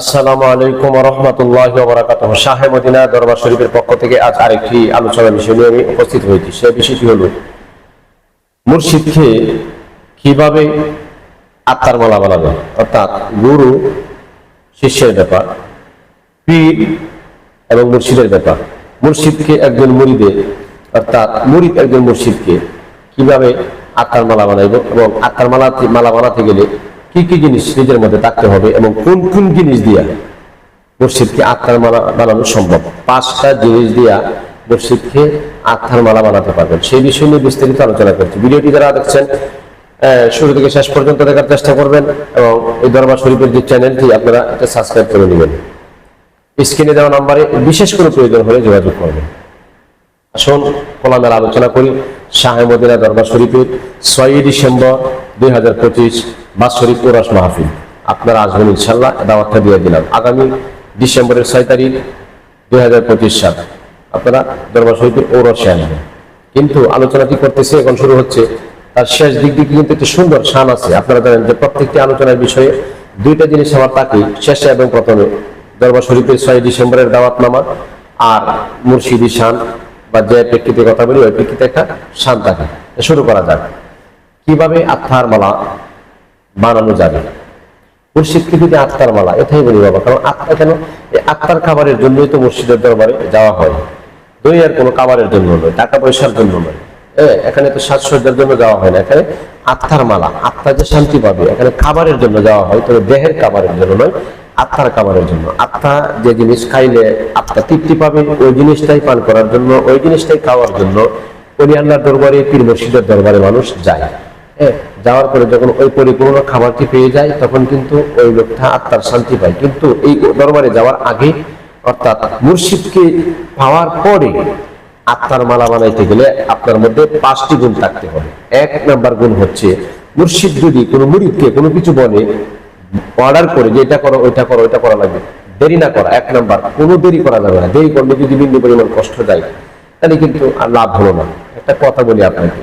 আসসালামু আলাইকুম রহমতুল্লাহ বরাকাত শাহে মদিনা দরবার শরীফের পক্ষ থেকে আজ আরেকটি আলোচনা বিষয় নিয়ে আমি উপস্থিত হয়েছি। সে বিষয়টি হল মুর্শিদকে কীভাবে আত্মার মালা বানাবে? অর্থাৎ গুরু, শিষ্যের ব্যাপার, পীর এবং মুর্শিদের ব্যাপার। মুর্শিদকে একজন মুরিদে, অর্থাৎ মুরিদ একজন মুর্শিদকে কীভাবে আত্মার মালা বানাইব এবং আত্মার মালা মালা বানাতে গেলে কি কি জিনিস নিজের মধ্যে থাকতে হবে এবং কোন কোন জিনিস দিয়া মুর্শিদকে আত্মার মালা বানানো সম্ভব? পাঁচটা জিনিস দিয়া মুর্শিদকে আত্মার মালা বানাতে পারবেন। সেই বিষয় নিয়ে বিস্তারিত আলোচনা করছি। ভিডিওটি যারা দেখছেন শুরু থেকে শেষ পর্যন্ত দেখার চেষ্টা করবেন এবং এই দরবার শরীফের যে চ্যানেলটি, আপনারা এটা সাবস্ক্রাইব করে নেবেন। স্ক্রিনে দেওয়া নাম্বারে বিশেষ কোনো প্রয়োজন হলে যোগাযোগ করবেন। আসুন কোলামের আলোচনা করি। শাহে মদিনা দরবার শরীফের ছয়ই ডিসেম্বর দুই হাজার পঁচিশ বাৎসরিক ওরাস মাহফিল। আপনারা আসবেন ইনশাল্লাহ দাওয়াতটা দিয়ে দিলাম। আগামী ডিসেম্বরের ছয় তারিখ, দুই হাজার পঁচিশ সাল। আপনারা দরবার শরীফের ওরসে আসবেন কিন্তু আলোচনাটি করতেছে, এখন শুরু হচ্ছে। তার শেষ দিক দিকে কিন্তু একটি সুন্দর শান আছে। আপনারা জানেন যে প্রত্যেকটি আলোচনার বিষয়ে দুইটা জিনিস আমার তাকে শেষে এবং প্রথমে। দরবার শরীফের ছয় ডিসেম্বরের দাওয়াতনামা আর মুর্শিদি শান বা যে প্রেক্ষিতে কথা বলি, ওই প্রেক্ষিতে একটা শান থাকে। শুরু করা যাক। কীভাবে আত্মার মালা বানানো যাবে মুর্শিদকে যদি আত্মার মালা, এটাই বলি বাবা, কারণ আত্মা কেন? এই আত্মার খাবারের জন্যই তো মুর্শিদের দরবারে যাওয়া হয়। দুনিয়ার কোনো খাবারের জন্য নয়, টাকা পয়সার জন্য নয়। হ্যাঁ এখানে তো সাজসজ্জার জন্য যাওয়া হয় না। এখানে আত্মার মালা, আত্মা যে শান্তি পাবে, এখানে খাবারের জন্য যাওয়া হয়, তবে দেহের খাবারের জন্য নয়, আত্মার খাবারের জন্য। আত্মা যে জিনিস খাইলে আত্মা তৃপ্তি পাবে, ওই জিনিসটাই পান করার জন্য, ওই জিনিসটাই খাওয়ার জন্য। আল্লাহর দরবারে, পীর মুর্শিদের দরবারে মানুষ যায়। হ্যাঁ যাওয়ার পরে যখন ওই পরিপূর্ণ খাবারটি পেয়ে যায়, তখন কিন্তু ওই লোকটা আত্মার শান্তি পায়। কিন্তু এই দরবারে যাওয়ার আগে, অর্থাৎ মুর্শিদকে পাওয়ার পরে আত্মার মালা বানাইতে গেলে আপনার মধ্যে পাঁচটি গুণ থাকতে হবে। এক নাম্বার গুণ হচ্ছে, মুর্শিদ যদি কোনো মুরিদকে কোনো কিছু বলে অর্ডার করে যে এটা করো, ওইটা করো, ওইটা করা লাগবে। দেরি না করা, এক নাম্বার, কোনো দেরি করা যাবে না। দেরি করলে যদি বিন্দু পরিমাণ কষ্ট যায়, তাহলে কিন্তু আর লাভ হলো না। একটা কথা বলি আপনাকে।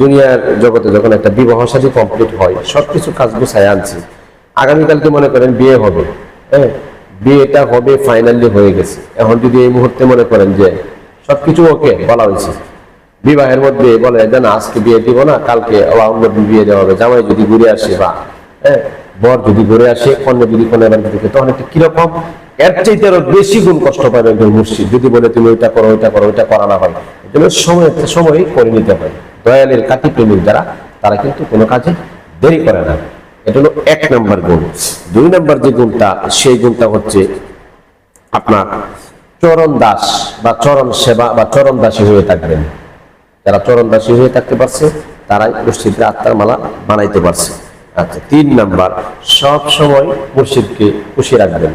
দুনিয়ার জগতে যখন একটা বিবাহ সাথী কমপ্লিট হয়, সবকিছু কাজ গুছায় আনছি। আগামীকালকে মনে করেন বিয়ে হবে। হ্যাঁ বিয়েটা হবে ফাইনালি হয়ে গেছে। এখন যদি এই মুহূর্তে মনে করেন যে সবকিছু ওকে বলা হয়েছে। বিবাহের মধ্যে বলে যে না, আজকে বিয়ে দিব না, কালকে অন্য বিয়ে দেওয়া হবে। জামাই যদি ঘুরে আসে বা হ্যাঁ বর যদি ঘুরে আসে, কন্যা যদি কন্যা বাড়িতে তখন একটা কীরকম, এর চাইতে আরও বেশি গুণ কষ্ট পাবে একজন মুর্শিদ যদি বলে, তুমি ওইটা করো ওইটা করো, ওইটা করা না হয় এই জন্য সময় সময় করে নিতে হয় দয়ালের কাতি প্রেমিক যারা, তারা কিন্তু কোনো কাজে দেরি করে না। এটা হলো এক নম্বর গুণ। দুই নম্বর যে গুণটা, সেই গুণটা হচ্ছে আপনার চরণ দাস বা চরণ সেবা বা চরণ দাসী হয়ে থাকবেন। যারা চরণ দাসী হয়ে থাকতে পারছে, তারাই মুর্শিদের আত্মার মালা বানাইতে পারছে। আচ্ছা তিন নাম্বার, সব সময় মুর্শিদকে খুশি রাখবেন।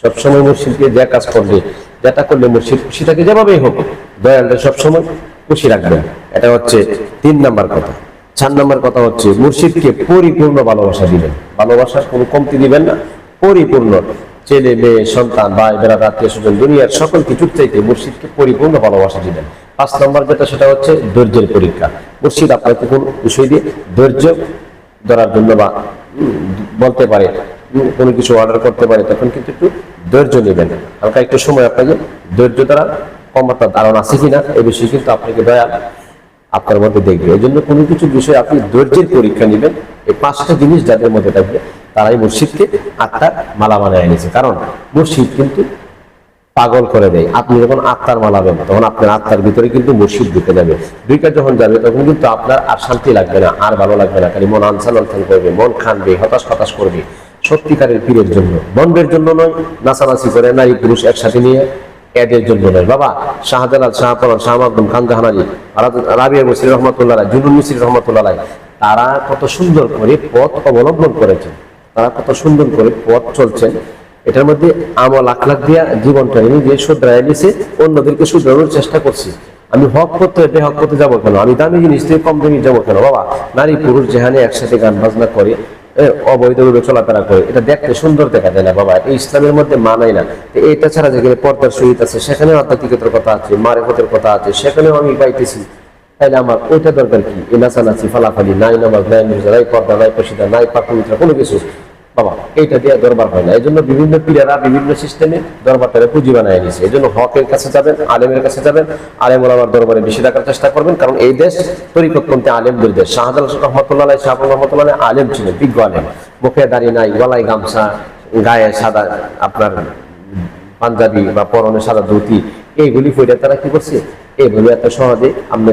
সব সময় মুর্শিদকে যে কাজ করবে, যেটা করলে মসজিদ খুশি থাকে যেভাবেই হোক দয়ালটা সবসময় খুশি রাখবেন এটা হচ্ছে তিন নাম্বার কথা। চার নাম্বার কথা হচ্ছে, মুর্শিদকে পরিপূর্ণ ভালোবাসা দিবেন। ভালোবাসার কোনো কমতি দিবেন না। পরিপূর্ণ ছেলে, মেয়ে, সন্তান, ভাই, বেড়া, আত্মীয় স্বজন, দুনিয়ার সকল কিছুর চাইতে মুর্শিদকে পরিপূর্ণ ভালোবাসা দিবেন। পাঁচ নম্বর যেটা, সেটা হচ্ছে ধৈর্যের পরীক্ষা। মুর্শিদ আপনাকে কোন বিষয় দিয়ে ধৈর্য ধরার জন্য বা বলতে পারে কোনো কিছু অর্ডার করতে পারে, তখন কিন্তু একটু ধৈর্য নেবেন। হালকা একটু সময় আপনাকে ধৈর্য দ্বারা ক্ষমতা ধারণা আছে কিনা, এই বিষয়ে কিন্তু আপনাকে দয়া আপনার মধ্যে দেখবে। এই জন্য কোনো কিছু বিষয়ে আপনি ধৈর্যের পরীক্ষা নেবেন। এই পাঁচটা জিনিস যাদের মধ্যে থাকবে, তারাই মুর্শিদকে আত্মার মালা বানায় এনেছে কারণ মুর্শিদ কিন্তু পাগল করে দেয়। আপনি যখন আত্মার মালাবেন তখন আপনার আত্মার ভিতরে কিন্তু মুর্শিদ ঢুকে যাবে। দুইটা যখন যাবে, তখন কিন্তু আপনার আর শান্তি লাগবে না, আর ভালো লাগবে না। খালি মন আনসান আনসান করবে, মন খানবে, হতাশ হতাশ করবে। সত্যিকারের পীরের জন্য, বন্ধের জন্য নয়, নাচানাচি করে নারী পুরুষ একসাথে নিয়ে এদের জন্য নয়। বাবা, শাহজালাল শাহপরান শাহ মাকদুম, খান জাহানারি রাবিয়া মুসির রহমতুল্লাহ জুনুল মুসির রহমতুল্লাহ তারা কত সুন্দর করে পথ অবলম্বন করেছেন। তারা কত সুন্দর করে পথ চলছেন। এটার মধ্যে আমল লাখ লাখ দিয়া জীবনটা নিয়ে যে শুধরাই নিছে, অন্যদেরকে শুধরানোর চেষ্টা করছি। আমি হক করতে, বেহক করতে যাব কেন? আমি দামি জিনিস থেকে কম দামি যাব কেন? বাবা নারী পুরুষ যেখানে একসাথে গান বাজনা করে অবৈধভাবে চলাফেরা করে। এটা দেখতে সুন্দর দেখা যায় না, বাবা। এই ইসলামের মধ্যে মানাই না। তো এটা ছাড়া যেখানে পর্দার সহিত আছে, সেখানেও আধ্যাত্মিকতার কথা আছে, মারেফতের কথা আছে, সেখানেও আমি পাইতেছি তাহলে আমার ওইটা দরকার কি? এ নাচানাচি, ফালাফালি, নাই নামাজ, নাই মির্জা নাই পর্দা, নাই পশিদা নাই পাকুমিত্রা কোনো কিছু। বাবা, এইটা দিয়ে দরবার হয় না। এই জন্য বিভিন্ন পীরেরা বিভিন্ন সিস্টেমে দরবারটারে পুঁজি বানায় নিয়েছে এই জন্য হকের কাছে যাবেন, আলেমের কাছে যাবেন, আলেম ওলামার দরবারে বেশি রাখার চেষ্টা করবেন, কারণ এই দেশ তরিকতপন্থী আলেমদের দেশ। শাহজাল রহমতুল্লাহ শাহুল রহমতুল্লাহ আলেম ছিলেন, বিজ্ঞ আলেম। মুখে দাঁড়িয়ে নাই, গলায় গামছা, গায়ে সাদা আপনার পাঞ্জাবি বা পরনে সাদা ধুতি এইগুলি পরে তারা কি করছে? এইগুলি এত সহজে আপনি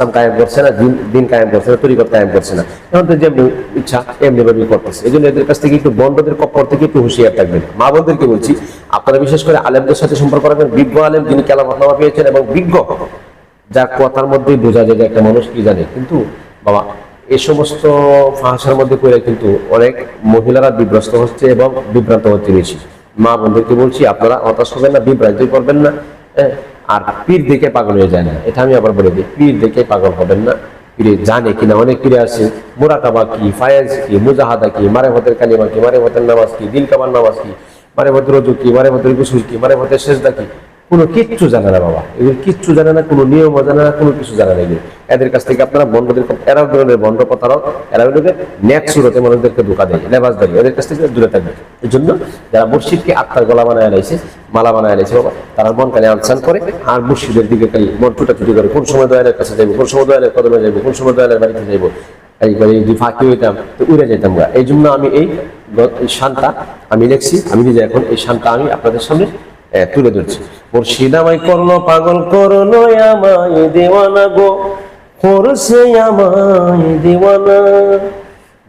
ইসলাম কায়েম করছে না দিন দিন কায়েম করছে না তরিকত কায়েম করছে না। এখন তো যেমনি ইচ্ছা এমনি ভাবে করতেছে। এই জন্য এদের কাছ থেকে একটু বন্ধদের কপর থেকে একটু হুঁশিয়ার থাকবেন। মা বোনদেরকে বলছি আপনারা বিশেষ করে আলেমদের সাথে সম্পর্ক রাখবেন। বিজ্ঞ আলেম যিনি কেলামতনামা পেয়েছেন এবং বিজ্ঞ যার কথার মধ্যেই বোঝা যায় যে একটা মানুষ কি জানে। কিন্তু বাবা এ সমস্ত ভাষার মধ্যে করে কিন্তু অনেক মহিলারা বিভ্রস্ত হচ্ছে এবং বিভ্রান্ত হচ্ছে বেশি। মা বোনদেরকে বলছি আপনারা হতাশ হবেন না বিভ্রান্ত করবেন না হ্যাঁ, আর পীর দেখে পাগল হয়ে যায় না। এটা আমি আবার বলে দিই, পীর দেখে পাগল হবেন না। পীরে জানে কিনা, অনেক পীরে আছে মোরাকাবা কি, ফায়াজ কি, মুজাহাদা কি মারে ভতের কালিমা কি মারে ভতের নামাজ কি দিল কাবার নামাজ কি মারে ভদ্র রজু কি মারে ভতের গুসুর কি মারে ভতের শেষদা কি কোনো কিচ্ছু জানে না বাবা। এগুলো কিচ্ছু জানে না, কোনো নিয়ম জানে না, কোনো কিছু জানে না এগুলো। এদের কাছ থেকে আপনারা বন্ধদের এরাও ধরনের বন্ধ প্রতারক, এরা হচ্ছে নেক সুরতে মানুষদেরকে ধোকা দেয় লেবাস দেয় এদের কাছ থেকে দূরে থাকবে। এই জন্য যারা মুর্শিদকে আত্মার গলা বানায় লাইছে মালা বানায় লাইছে বাবা, তারা মন কানে আনসান করে, আর মুর্শিদের দিকে খালি মন টুটাটুটি করে, কোন সময় দয়ালের কাছে যাইবো, কোন সময় দয়ালের কদমে যাইবো, কোন সময় দয়ালের বাড়িতে যাইবো। এই করে যদি ফাঁকি হইতাম, তো উড়ে যেতাম। এই জন্য আমি এই শানটা আমি লিখছি, আমি নিজে এখন এই শানটা আমি আপনাদের সামনে তুলে ধরছি। মুর্শিদ আমায় করল পাগল করল আমায় দেওয়ানা গো। করছে আমায় দেওয়ানা।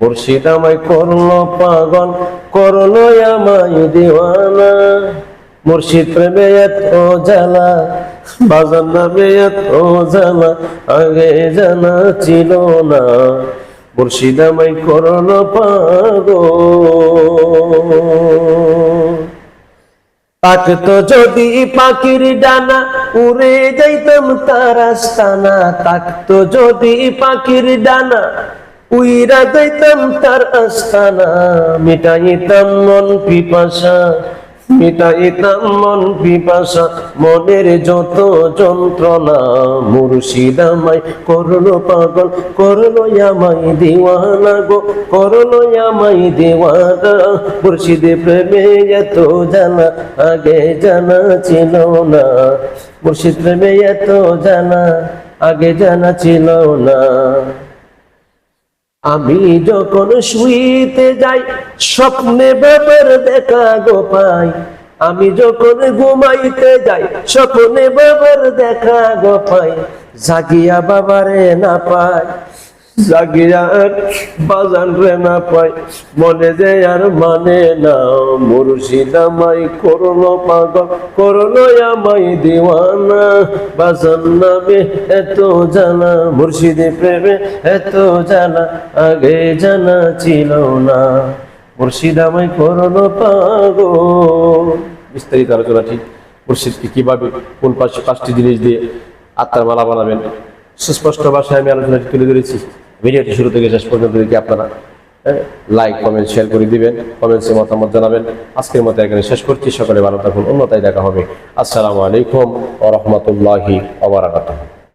মুর্শিদ আমায় করল পাগল করল আমায় দেওয়ানা। মুর্শিদ প্রেমে এত জ্বালা, বাজার নামে এত জ্বালা, আগে জানা ছিল না। মুর্শিদ আমায় করল পাগল। থাকতো যদি পাখির ডানা উড়ে যাইতাম তার আস্তানা থাকতো যদি পাখির ডানা উইরা যাইতাম তার আস্তানা, মিটাইতাম মন পিপাসা। মিটাইতাম মন পিপাসা, মনের যত যন্ত্রণা মুর্শিদ আমায় করল পাগল, করল আমায় দিওয়ানা গো, করল আমায় দিওয়ানা। মুর্শিদে প্রেমে এত জানা, আগে জানা ছিল না। মুর্শিদ প্রেমে এত জানা, আগে জানা ছিল না। আমি যখন শুইতে যাই, স্বপ্নে ব্যাপার দেখা গো পাই। আমি যখন ঘুমাইতে যাই, স্বপ্নে বাবার দেখা গো পাই। জাগিয়া বাবারে না পাই। আর বাজান রে না পাই। মনে যে আর মানে না, মুর্শিদ আমায় করল পাগল, করল আমায় দিওয়ানা। বাজান নামে এত জানা মুর্শিদে প্রেমে এত জানা আগে জানা ছিল না। মুর্শিদ আমায় করল পাগল। বিস্তারিত আলোচনা ঠিক। মুর্শিদকে কীভাবে কোন পাঁচ পাঁচটি জিনিস দিয়ে আত্মার মালা বানাবেন? সুস্পষ্ট ভাষায় আমি আলোচনাটি তুলে ধরেছি। ভিডিওটি শুরু থেকে শেষ পর্যন্ত দেখি আপনারা লাইক কমেন্ট শেয়ার করে দিবেন কমেন্টসে মতামত জানাবেন। আজকের মতো এখানে শেষ করছি। সকালে ভালো থাকুন, অন্যতায় দেখা হবে। আসসালামু আলাইকুম ও রহমতুল্লাহি